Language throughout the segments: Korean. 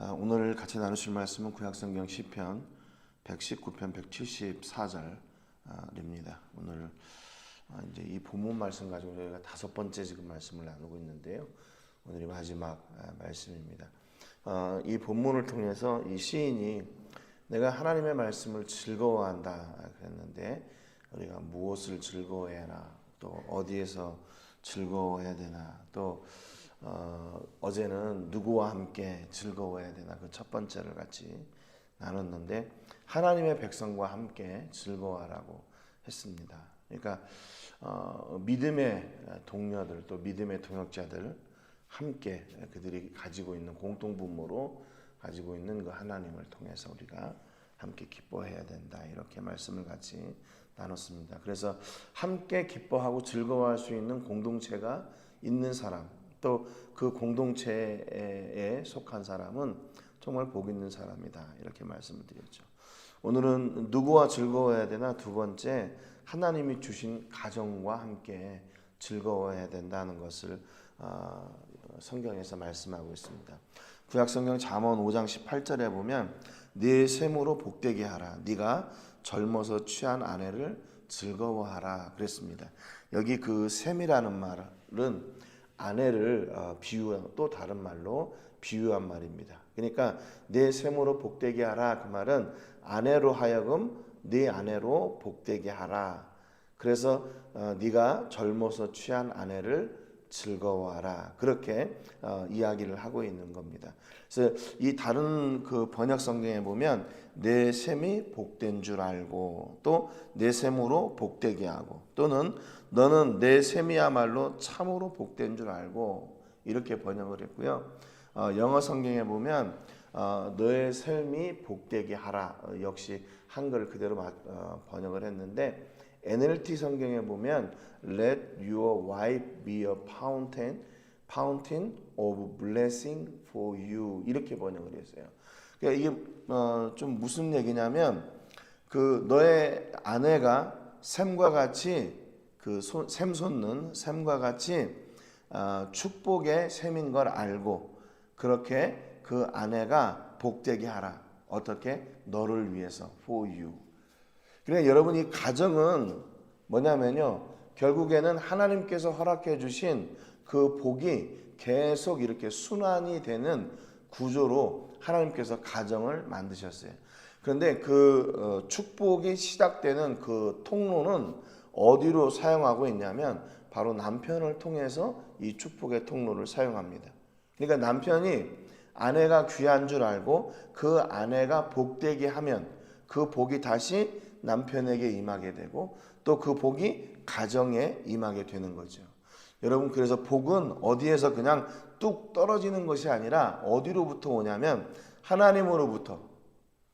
아, 오늘 같이 나누실 말씀은 구약성경 시편 119편 174절입니다. 오늘 아, 이제 이 본문 말씀 가지고 저희가 다섯 번째 지금 말씀을 나누고 있는데요. 오늘이 마지막 아, 말씀입니다. 어, 이 본문을 통해서 이 시인이 내가 하나님의 말씀을 즐거워한다 그랬는데 우리가 무엇을 즐거워해야 하나 또 어디에서 즐거워해야 되나 또 어, 어제는 누구와 함께 즐거워해야 되나 그 첫 번째를 같이 나눴는데 하나님의 백성과 함께 즐거워하라고 했습니다. 그러니까 어, 믿음의 동료들 또 믿음의 동역자들 함께 그들이 가지고 있는 공통 분모로 가지고 있는 그 하나님을 통해서 우리가 함께 기뻐해야 된다 이렇게 말씀을 같이 나눴습니다. 그래서 함께 기뻐하고 즐거워할 수 있는 공동체가 있는 사람 또 그 공동체에 속한 사람은 정말 복 있는 사람이다 이렇게 말씀을 드렸죠. 오늘은 누구와 즐거워해야 되나 두 번째 하나님이 주신 가정과 함께 즐거워해야 된다는 것을 어, 성경에서 말씀하고 있습니다. 구약 성경 잠언 5장 18절에 보면 네 셈으로 복되게 하라. 네가 젊어서 취한 아내를 즐거워하라 그랬습니다. 여기 그 셈이라는 말은 아내를 어, 비유한 또 다른 말로 비유한 말입니다. 그러니까 내 셈으로 복되게 하라 그 말은 아내로 하여금 네 아내로 복되게 하라. 그래서 어, 네가 젊어서 취한 아내를 즐거워하라 그렇게 어, 이야기를 하고 있는 겁니다. 그래서 이 다른 그 번역 성경에 보면 내 셈이 복된 줄 알고 또 내 셈으로 복되게 하고 또는 너는 내 셈이야말로 참으로 복된 줄 알고 이렇게 번역을 했고요. 어, 영어 성경에 보면 어, 너의 삶이 복되게 하라 어, 역시 한글 그대로 마, 어, 번역을 했는데 NLT 성경에 보면 Let your wife be a fountain, fountain of blessing for you 이렇게 번역을 했어요. 그러니까 이게 어, 좀 무슨 얘기냐면 그 너의 아내가 샘과 같이 그샘 솟는 샘과 같이 어, 축복의 샘인 걸 알고 그렇게 그 아내가 복되게 하라. 어떻게? 너를 위해서 for you. 그러니까 여러분 이 가정은 뭐냐면요. 결국에는 하나님께서 허락해 주신 그 복이 계속 이렇게 순환이 되는 구조로 하나님께서 가정을 만드셨어요. 그런데 그 어, 축복이 시작되는 그 통로는 어디로 사용하고 있냐면 바로 남편을 통해서 이 축복의 통로를 사용합니다. 그러니까 남편이 아내가 귀한 줄 알고 그 아내가 복되게 하면 그 복이 다시 남편에게 임하게 되고 또 그 복이 가정에 임하게 되는 거죠. 여러분 그래서 복은 어디에서 그냥 뚝 떨어지는 것이 아니라 어디로부터 오냐면 하나님으로부터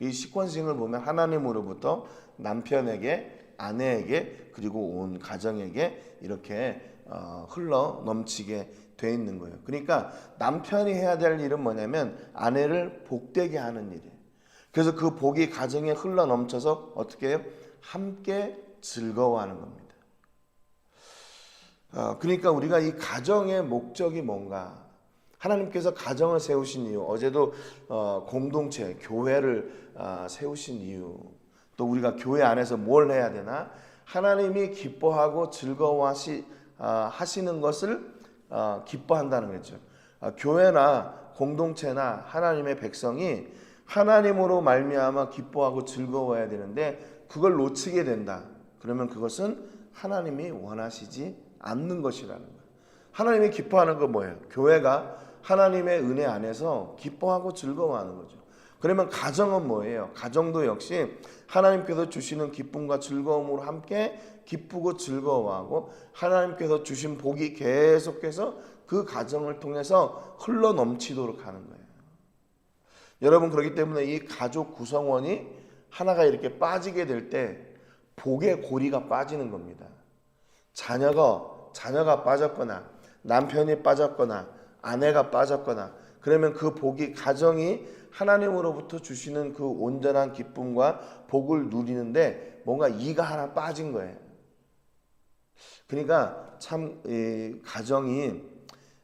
이 시퀀싱을 보면 하나님으로부터 남편에게 아내에게 그리고 온 가정에게 이렇게 어, 흘러 넘치게 돼 있는 거예요. 그러니까 남편이 해야 될 일은 뭐냐면 아내를 복되게 하는 일이에요. 그래서 그 복이 가정에 흘러 넘쳐서 어떻게 해요? 함께 즐거워하는 겁니다. 어, 그러니까 우리가 이 가정의 목적이 뭔가 하나님께서 가정을 세우신 이유 어제도 어, 공동체 교회를 어, 세우신 이유 또 우리가 교회 안에서 뭘 해야 되나 하나님이 기뻐하고 즐거워하시 어, 하시는 것을 어, 기뻐한다는 거죠. 어, 교회나 공동체나 하나님의 백성이 하나님으로 말미암아 기뻐하고 즐거워해야 되는데 그걸 놓치게 된다. 그러면 그것은 하나님이 원하시지 않는 것이라는 거예요. 하나님이 기뻐하는 건 뭐예요? 교회가 하나님의 은혜 안에서 기뻐하고 즐거워하는 거죠. 그러면 가정은 뭐예요? 가정도 역시 하나님께서 주시는 기쁨과 즐거움으로 함께 기쁘고 즐거워하고 하나님께서 주신 복이 계속해서 그 가정을 통해서 흘러 넘치도록 하는 거예요. 여러분 그렇기 때문에 이 가족 구성원이 하나가 이렇게 빠지게 될 때 복의 고리가 빠지는 겁니다. 자녀가 자녀가 빠졌거나 남편이 빠졌거나 아내가 빠졌거나 그러면 그 복이 가정이 하나님으로부터 주시는 그 온전한 기쁨과 복을 누리는데 뭔가 이가 하나 빠진 거예요. 그러니까 참 가정이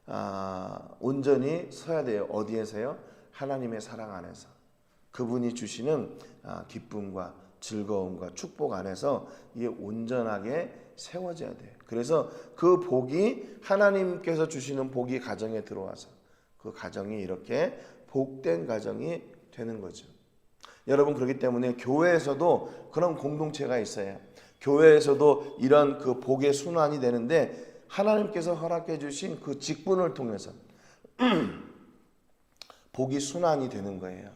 아, 온전히 서야 돼요. 어디에서요? 하나님의 사랑 안에서 그분이 주시는 아, 기쁨과 즐거움과 축복 안에서 이게 온전하게 세워져야 돼요. 그래서 그 복이 하나님께서 주시는 복이 가정에 들어와서 그 가정이 이렇게 복된 가정이 되는 거죠. 여러분 그렇기 때문에 교회에서도 그런 공동체가 있어요. 교회에서도 이런 그 복의 순환이 되는데 하나님께서 허락해 주신 그 직분을 통해서 복이 순환이 되는 거예요.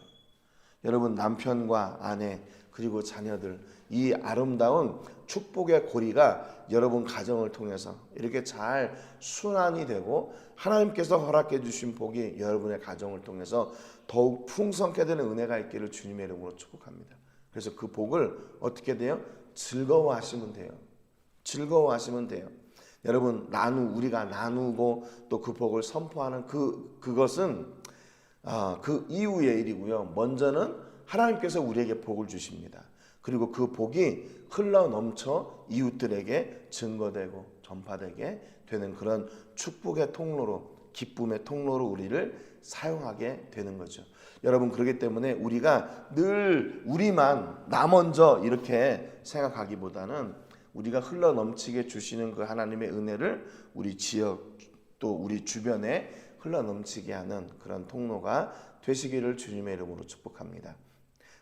여러분 남편과 아내 그리고 자녀들 이 아름다운 축복의 고리가 여러분 가정을 통해서 이렇게 잘 순환이 되고 하나님께서 허락해 주신 복이 여러분의 가정을 통해서 더욱 풍성케 되는 은혜가 있기를 주님의 이름으로 축복합니다. 그래서 그 복을 어떻게 돼요? 즐거워하시면 돼요. 즐거워하시면 돼요. 여러분 나누 우리가 나누고 또 그 복을 선포하는 그 그것은 아, 그 이후의 일이고요. 먼저는 하나님께서 우리에게 복을 주십니다. 그리고 그 복이 흘러 넘쳐 이웃들에게 증거되고 전파되게 되는 그런 축복의 통로로 기쁨의 통로로 우리를 사용하게 되는 거죠. 여러분 그렇기 때문에 우리가 늘 우리만 나 먼저 이렇게 생각하기보다는 우리가 흘러 넘치게 주시는 그 하나님의 은혜를 우리 지역 또 우리 주변에 흘러 넘치게 하는 그런 통로가 되시기를 주님의 이름으로 축복합니다.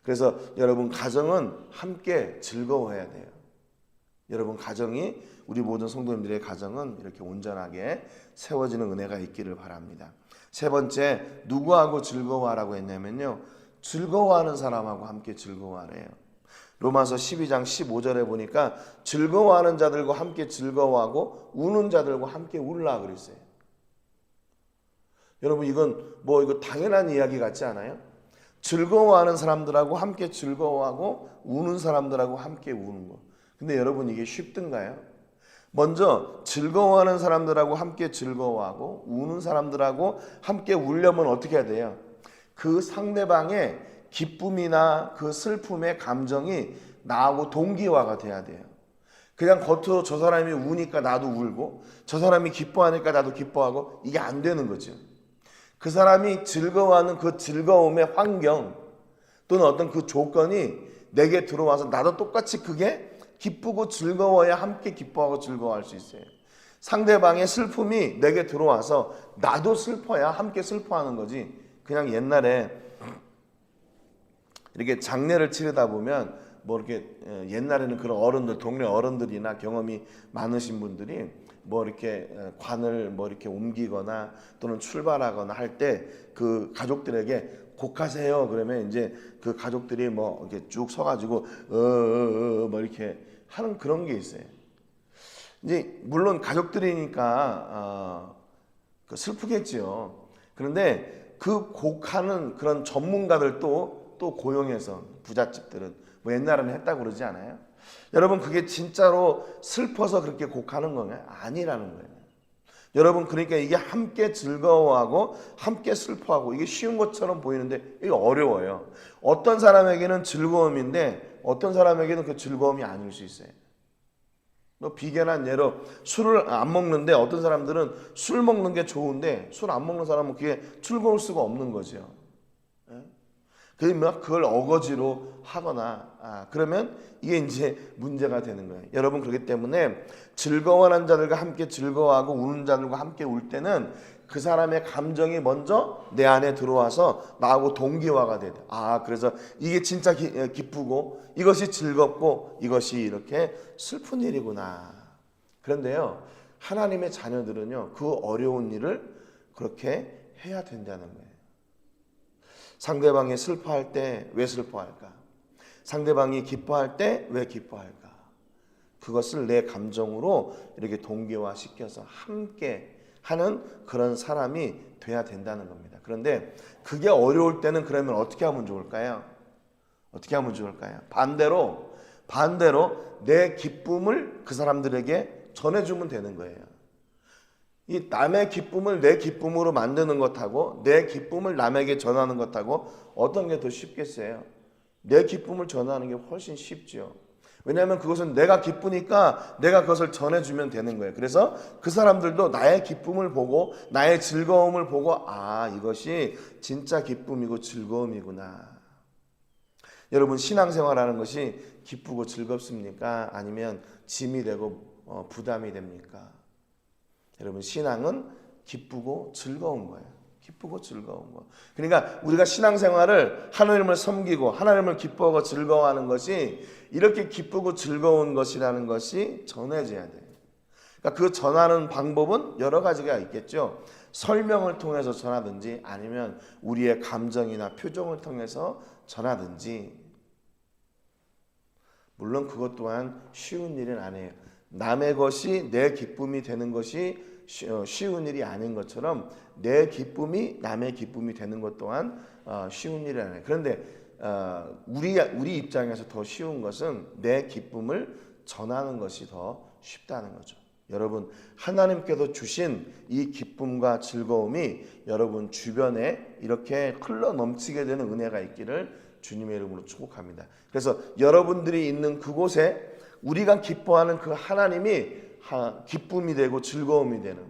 그래서 여러분 가정은 함께 즐거워해야 돼요. 여러분 가정이 우리 모든 성도님들의 가정은 이렇게 온전하게 세워지는 은혜가 있기를 바랍니다. 세 번째 누구하고 즐거워하라고 했냐면요. 즐거워하는 사람하고 함께 즐거워하래요. 로마서 12장 15절에 보니까 즐거워하는 자들과 함께 즐거워하고 우는 자들과 함께 울라 그랬어요. 여러분 이건 뭐 이거 당연한 이야기 같지 않아요? 즐거워하는 사람들하고 함께 즐거워하고 우는 사람들하고 함께 우는 거. 근데 여러분 이게 쉽든가요? 먼저 즐거워하는 사람들하고 함께 즐거워하고 우는 사람들하고 함께 울려면 어떻게 해야 돼요? 그 상대방의 기쁨이나 그 슬픔의 감정이 나하고 동기화가 돼야 돼요. 그냥 겉으로 저 사람이 우니까 나도 울고 저 사람이 기뻐하니까 나도 기뻐하고 이게 안 되는 거죠. 그 사람이 즐거워하는 그 즐거움의 환경 또는 어떤 그 조건이 내게 들어와서 나도 똑같이 그게 기쁘고 즐거워야 함께 기뻐하고 즐거워할 수 있어요. 상대방의 슬픔이 내게 들어와서 나도 슬퍼야 함께 슬퍼하는 거지. 그냥 옛날에 이렇게 장례를 치르다 보면 뭐 이렇게 어, 옛날에는 그런 어른들 동네 어른들이나 경험이 많으신 분들이 뭐 이렇게 어, 관을 뭐 이렇게 옮기거나 또는 출발하거나 할 때 그 가족들에게 곡하세요 그러면 이제 그 가족들이 뭐 이렇게 쭉 서가지고 어뭐 이렇게 하는 그런 게 있어요. 이제 물론 가족들이니까 어, 그 슬프겠지요. 그런데 그 곡하는 그런 전문가들도 또 고용해서 부잣집들은 뭐 옛날에는 했다고 그러지 않아요? 여러분 그게 진짜로 슬퍼서 그렇게 곡하는 거냐? 아니라는 거예요. 여러분 그러니까 이게 함께 즐거워하고 함께 슬퍼하고 이게 쉬운 것처럼 보이는데 이게 어려워요. 어떤 사람에게는 즐거움인데 어떤 사람에게는 그 즐거움이 아닐 수 있어요. 뭐 비견한 예로 술을 안 먹는데 어떤 사람들은 술 먹는 게 좋은데 술 안 먹는 사람은 그게 즐거울 수가 없는 거죠. 그러면 그걸 어거지로 하거나 아, 그러면 이게 이제 문제가 되는 거예요. 여러분 그렇기 때문에 즐거워하는 자들과 함께 즐거워하고 우는 자들과 함께 울 때는 그 사람의 감정이 먼저 내 안에 들어와서 나하고 동기화가 돼요. 아 그래서 이게 진짜 기, 어, 기쁘고 이것이 즐겁고 이것이 이렇게 슬픈 일이구나. 그런데요 하나님의 자녀들은요 그 어려운 일을 그렇게 해야 된다는 거예요. 상대방이 슬퍼할 때 왜 슬퍼할까? 상대방이 기뻐할 때 왜 기뻐할까? 그것을 내 감정으로 이렇게 동기화 시켜서 함께 하는 그런 사람이 돼야 된다는 겁니다. 그런데 그게 어려울 때는 그러면 어떻게 하면 좋을까요? 어떻게 하면 좋을까요? 반대로 반대로 내 기쁨을 그 사람들에게 전해주면 되는 거예요. 이 남의 기쁨을 내 기쁨으로 만드는 것하고 내 기쁨을 남에게 전하는 것하고 어떤 게 더 쉽겠어요? 내 기쁨을 전하는 게 훨씬 쉽죠. 왜냐하면 그것은 내가 기쁘니까 내가 그것을 전해주면 되는 거예요. 그래서 그 사람들도 나의 기쁨을 보고 나의 즐거움을 보고 아 이것이 진짜 기쁨이고 즐거움이구나. 여러분 신앙생활하는 것이 기쁘고 즐겁습니까? 아니면 짐이 되고 어, 부담이 됩니까? 여러분 신앙은 기쁘고 즐거운 거예요. 기쁘고 즐거운 거. 그러니까 우리가 신앙생활을 하나님을 섬기고 하나님을 기뻐하고 즐거워하는 것이 이렇게 기쁘고 즐거운 것이라는 것이 전해져야 돼요. 그러니까 그 전하는 방법은 여러 가지가 있겠죠. 설명을 통해서 전하든지 아니면 우리의 감정이나 표정을 통해서 전하든지 물론 그것 또한 쉬운 일은 아니에요. 남의 것이 내 기쁨이 되는 것이 어, 쉬운 일이 아닌 것처럼 내 기쁨이 남의 기쁨이 되는 것 또한 어, 쉬운 일이 아니에요. 그런데 어, 우리 우리 입장에서 더 쉬운 것은 내 기쁨을 전하는 것이 더 쉽다는 거죠. 여러분 하나님께서 주신 이 기쁨과 즐거움이 여러분 주변에 이렇게 흘러 넘치게 되는 은혜가 있기를 주님의 이름으로 축복합니다. 그래서 여러분들이 있는 그곳에 우리가 기뻐하는 그 하나님이 기쁨이 되고 즐거움이 되는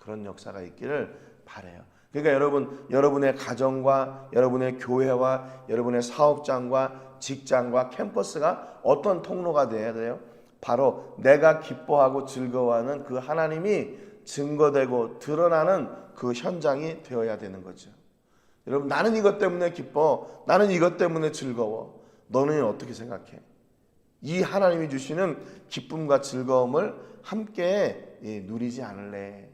그런 역사가 있기를 바래요. 그러니까 여러분 여러분의 가정과 여러분의 교회와 여러분의 사업장과 직장과 캠퍼스가 어떤 통로가 되어야 돼요? 바로 내가 기뻐하고 즐거워하는 그 하나님이 증거되고 드러나는 그 현장이 되어야 되는 거죠. 여러분 나는 이것 때문에 기뻐. 나는 이것 때문에 즐거워. 너는 어떻게 생각해? 이 하나님이 주시는 기쁨과 즐거움을 함께 예, 누리지 않을래?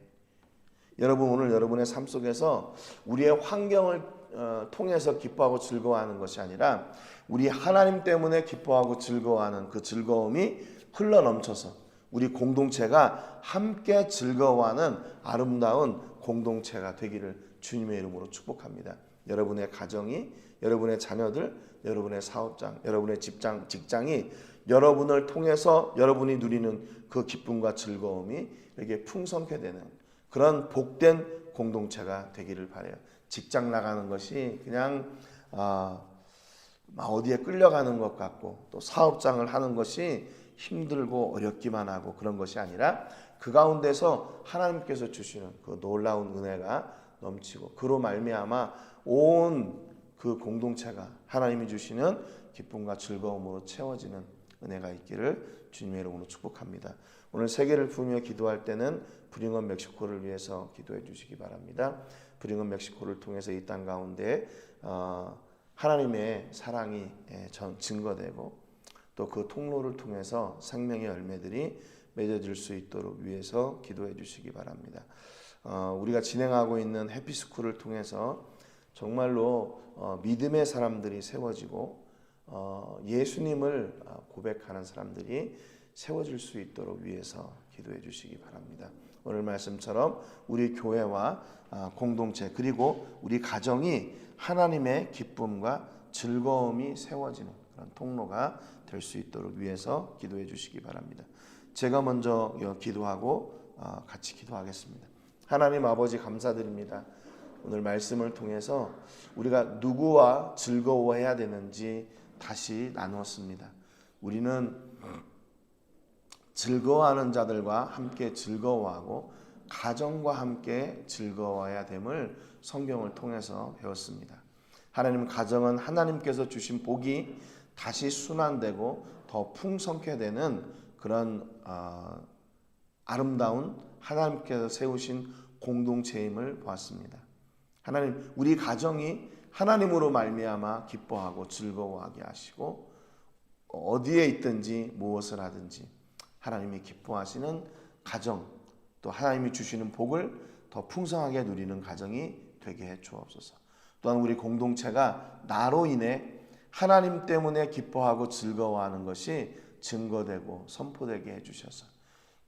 여러분 오늘 여러분의 삶 속에서 우리의 환경을 어, 통해서 기뻐하고 즐거워하는 것이 아니라 우리 하나님 때문에 기뻐하고 즐거워하는 그 즐거움이 흘러 넘쳐서 우리 공동체가 함께 즐거워하는 아름다운 공동체가 되기를 주님의 이름으로 축복합니다. 여러분의 가정이, 여러분의 자녀들, 여러분의 사업장, 여러분의 직장, 직장이 여러분을 통해서 여러분이 누리는 그 기쁨과 즐거움이 이렇게 풍성케 되는 그런 복된 공동체가 되기를 바래요. 직장 나가는 것이 그냥 아, 어디에 끌려가는 것 같고 또 사업장을 하는 것이 힘들고 어렵기만 하고 그런 것이 아니라 그 가운데서 하나님께서 주시는 그 놀라운 은혜가 넘치고 그로 말미암아 온 그 공동체가 하나님이 주시는 기쁨과 즐거움으로 채워지는 은혜가 있기를 주님의 이름으로 축복합니다. 오늘 세계를 부며 기도할 때는 브링엄 멕시코를 위해서 기도해 주시기 바랍니다. 브링엄 멕시코를 통해서 이 땅 가운데 어, 하나님의 사랑이 예, 증거되고 또 그 통로를 통해서 생명의 열매들이 맺어질 수 있도록 위해서 기도해 주시기 바랍니다. 어, 우리가 진행하고 있는 해피스쿨을 통해서 정말로 어, 믿음의 사람들이 세워지고 어, 예수님을 어, 고백하는 사람들이 세워질 수 있도록 위해서 기도해 주시기 바랍니다. 오늘 말씀처럼 우리 교회와 아, 공동체 그리고 우리 가정이 하나님의 기쁨과 즐거움이 세워지는 그런 통로가 될 수 있도록 위해서 기도해 주시기 바랍니다. 제가 먼저 기도하고 어, 같이 기도하겠습니다. 하나님 아버지 감사드립니다. 오늘 말씀을 통해서 우리가 누구와 즐거워해야 되는지 다시 나누었습니다. 우리는 즐거워하는 자들과 함께 즐거워하고 가정과 함께 즐거워해야 됨을 성경을 통해서 배웠습니다. 하나님 가정은 하나님께서 주신 복이 다시 순환되고 더 풍성케 되는 그런 어, 아름다운 하나님께서 세우신 공동체임을 보았습니다. 하나님 우리 가정이 하나님으로 말미암아 기뻐하고 즐거워하게 하시고 어디에 있든지 무엇을 하든지 하나님이 기뻐하시는 가정 또 하나님이 주시는 복을 더 풍성하게 누리는 가정이 되게 해 주옵소서. 또한 우리 공동체가 나로 인해 하나님 때문에 기뻐하고 즐거워하는 것이 증거되고 선포되게 해 주셔서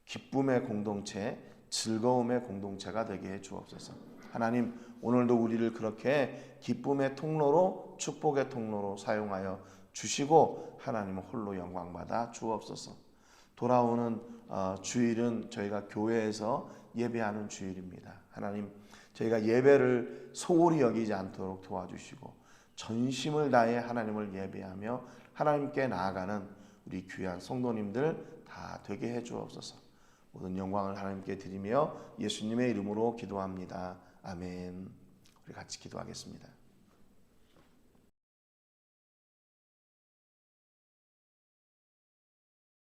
기쁨의 공동체, 즐거움의 공동체가 되게 해 주옵소서. 하나님 오늘도 우리를 그렇게 기쁨의 통로로 축복의 통로로 사용하여 주시고 하나님 홀로 영광 받아 주옵소서. 돌아오는 어, 주일은 저희가 교회에서 예배하는 주일입니다. 하나님 저희가 예배를 소홀히 여기지 않도록 도와주시고 전심을 다해 하나님을 예배하며 하나님께 나아가는 우리 귀한 성도님들 다 되게 해 주옵소서. 모든 영광을 하나님께 드리며 예수님의 이름으로 기도합니다. 아멘. 우리 같이 기도하겠습니다.